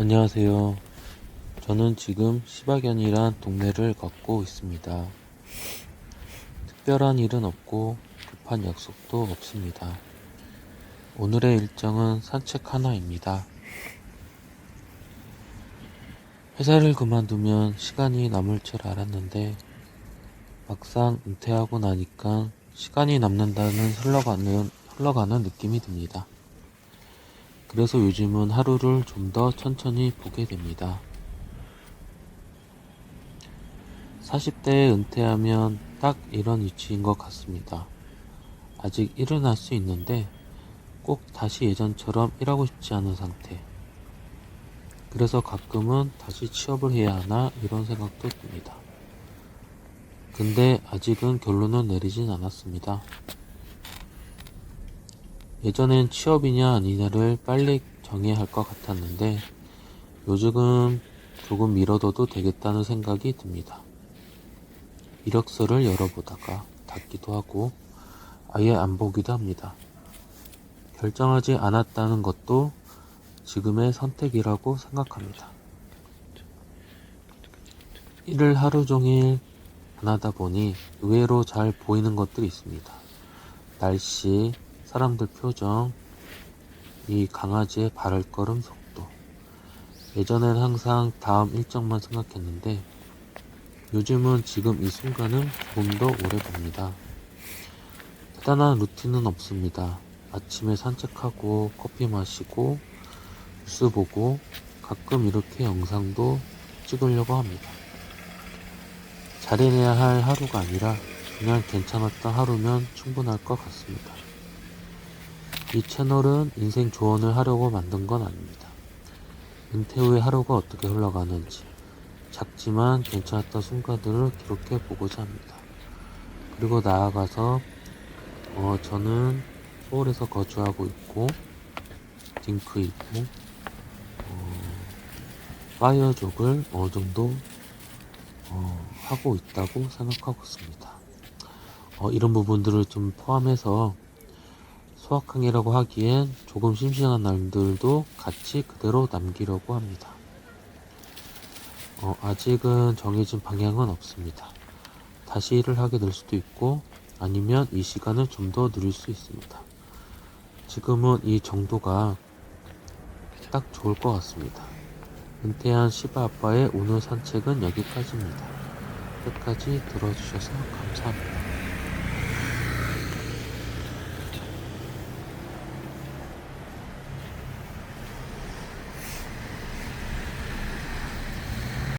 안녕하세요. 저는 지금 시바견이란 동네를 걷고 있습니다. 특별한 일은 없고 급한 약속도 없습니다. 오늘의 일정은 산책 하나입니다. 회사를 그만두면 시간이 남을 줄 알았는데 막상 은퇴하고 나니까 시간이 남는다는 흘러가는, 흘러가는 느낌이 듭니다. 그래서 요즘은 하루를 좀 더 천천히 보게 됩니다. 40대에 은퇴하면 딱 이런 위치인 것 같습니다. 아직 할수 있는데 꼭 다시 예전처럼 일하고 싶지 않은 상태. 그래서 가끔은 다시 취업을 해야 하나 이런 생각도 듭니다. 근데 아직은 결론은 내리진 않았습니다. 예전엔 취업이냐 아니냐를 빨리 정해야 할 것 같았는데 요즘은 조금 미뤄둬도 되겠다는 생각이 듭니다. 이력서를 열어보다가 닫기도 하고 아예 안 보기도 합니다. 결정하지 않았다는 것도 지금의 선택이라고 생각합니다. 일을 하루 종일 안 하다 보니 의외로 잘 보이는 것들이 있습니다. 날씨, 사람들 표정, 이 강아지의 발걸음 속도. 예전엔 항상 다음 일정만 생각했는데 요즘은 지금 이 순간을 조금 더 오래 봅니다. 대단한 루틴은 없습니다. 아침에 산책하고 커피 마시고 뉴스 보고 가끔 이렇게 영상도 찍으려고 합니다. 잘해내야 할 하루가 아니라 그냥 괜찮았던 하루면 충분할 것 같습니다. 이 채널은 인생 조언을 하려고 만든 건 아닙니다. 은퇴 후의 하루가 어떻게 흘러가는지 작지만 괜찮았던 순간들을 기록해 보고자 합니다. 그리고 나아가서 어, 저는 서울에서 거주하고 있고 딩크이고 어, 파이어족을 어느 정도 어, 하고 있다고 생각하고 있습니다. 어, 이런 부분들을 좀 포함해서 소확행이라고 하기엔 조금 심심한 날들도 같이 그대로 남기려고 합니다. 어, 아직은 정해진 방향은 없습니다. 다시 일을 하게 될 수도 있고 아니면 이 시간을 좀 더 누릴 수 있습니다. 지금은 이 정도가 딱 좋을 것 같습니다. 은퇴한 시바 아빠의 오늘 산책은 여기까지입니다. 끝까지 들어주셔서 감사합니다.